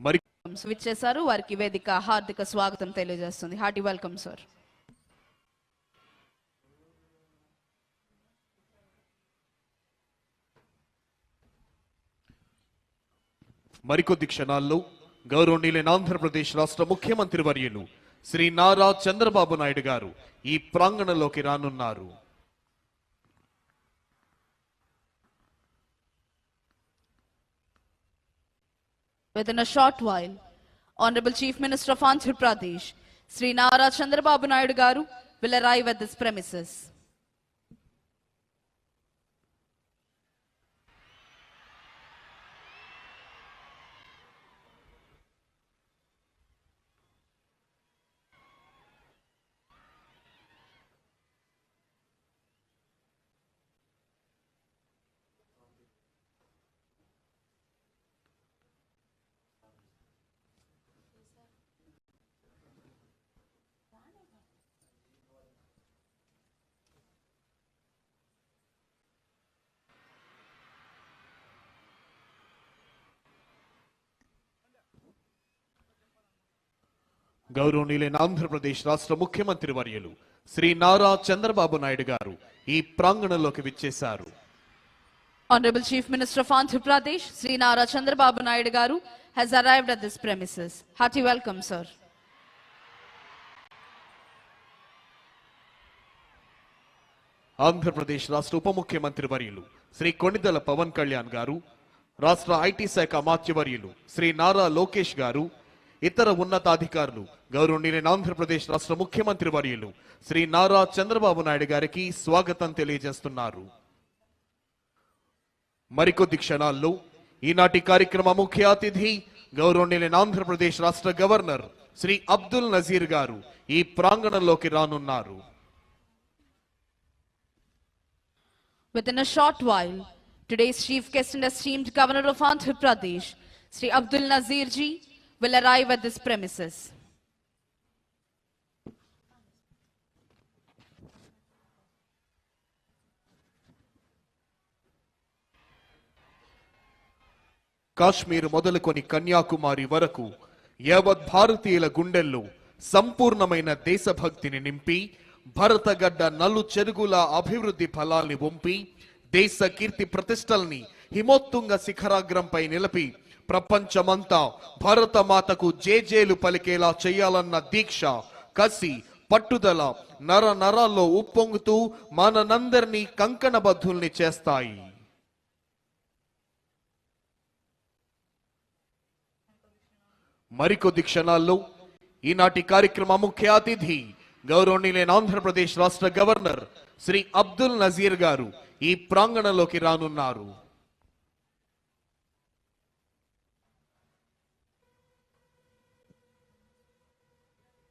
మరి స్విచ్ చేశారు. వారికి వేదిక హార్దిక స్వాగతం తెలియజేస్తుంది. Hearty welcome sir. మరికొద్ది క్షణాల్లో గౌరవనీయులైన ఆంధ్రప్రదేశ్ రాష్ట్ర ముఖ్యమంత్రి వర్యులు శ్రీ నారా చంద్రబాబు నాయుడు గారు ఈ ప్రాంగణంలోకి రానున్నారు. Within a short while, Honorable Chief Minister of Andhra Pradesh, Sri Nara Chandrababu Naidu Garu, will arrive at this premises. గౌరవనీయులైన ఆంధ్రప్రదేశ్ రాష్ట్ర ముఖ్యమంత్రి వర్యులు శ్రీ నారా చంద్రబాబు నాయుడు గారు ఈ ప్రాంగణంలోకి విచ్చేశారు Honorable Chief Minister of Andhra Pradesh, Sri Nara Chandrababu Naidu Garu, has arrived at this premises. Hearty welcome, sir. Andhra Pradesh రాష్ట్ర ఉప ముఖ్యమంత్రి వర్యులు శ్రీ కొణిదెల పవన్ కళ్యాణ్ గారు రాష్ట్ర ఐటీ శాఖ అమాత్యవర్యులు శ్రీ నారా లోకేష్ గారు ఇతర ఉన్నతాధికారులు గౌరవనీయులైన ఆంధ్రప్రదేశ్ రాష్ట్ర ముఖ్యమంత్రి వర్యులు శ్రీ నారా చంద్రబాబు నాయుడు గారికి స్వాగతం తెలియజేస్తున్నారు మరికొద్ది క్షణాల్లో ఈనాటి కార్యక్రమ ముఖ్య అతిథి గౌరవనీయులైన ఆంధ్రప్రదేశ్ రాష్ట్ర గవర్నర్ శ్రీ అబ్దుల్ నజీర్ గారు ఈ ప్రాంగణంలోకి రానున్నారు Within a short while, today's chief guest and esteemed governor of Andhra Pradesh, Sri Abdul Nazir ji, will arrive at this premises. Kashmir మొదలుకొని కన్యాకుమారి వరకు యావత్ భారతీయుల గుండెల్లో సంపూర్ణమైన దేశభక్తిని నింపి భరతగడ్డ నలు చెరుగుల అభివృద్ధి ఫలాల్ని వంపి దేశ కీర్తి ప్రతిష్టల్ని హిమోత్తుంగ శిఖరాగ్రంపై నిలిపి ప్రపంచమంతా భరతమాతకు జేజేలు పలికేలా చేయాలన్న దీక్ష కసి పట్టుదల నర నరాల్లో ఉప్పొంగుతూ మనందరినీ కంకణబద్ధుల్ని చేస్తాయి. మరికొద్ది క్షణాల్లో ఈనాటి కార్యక్రమ ముఖ్య అతిథి గౌరవనీయులైన ఆంధ్రప్రదేశ్ రాష్ట్ర గవర్నర్ శ్రీ అబ్దుల్ నజీర్ గారు ఈ ప్రాంగణంలోకి రానున్నారు.